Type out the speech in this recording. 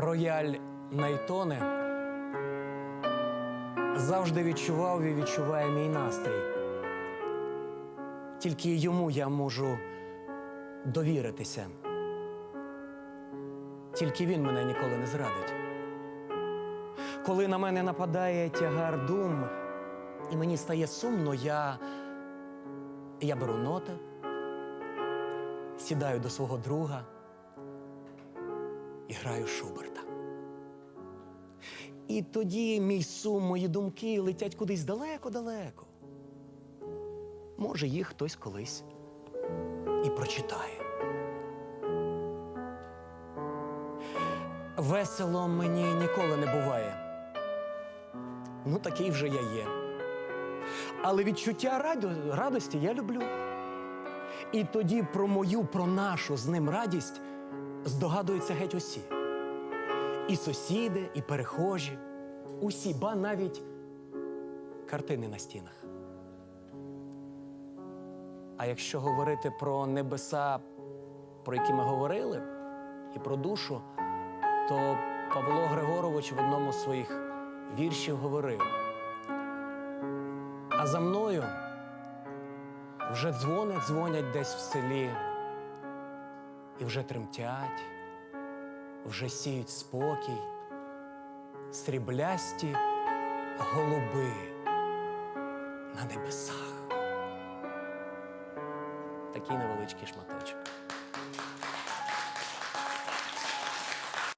рояль Найтоне завжди відчував і відчуває мій настрій. Тільки йому я можу довіритися. Тільки він мене ніколи не зрадить. Коли на мене нападає тягар дум, і мені стає сумно, я, я беру ноти, сідаю до свого друга і граю Шуберта. І тоді мій сум, мої думки летять кудись далеко-далеко. Може, їх хтось колись і прочитає. Весело мені ніколи не буває. Ну, такий вже я є. Але відчуття радо- радості я люблю. І тоді про мою, про нашу з ним радість здогадуються геть усі. І сусіди, і перехожі, усі, ба навіть картини на стінах. А якщо говорити про небеса, про які ми говорили, і про душу, то Павло Григорович в одному з своїх віршів говорив: а за мною вже дзвони дзвонять десь в селі, і вже тремтять, вже сіють спокій, сріблясті голуби на небесах. Такий невеличкий шматочок.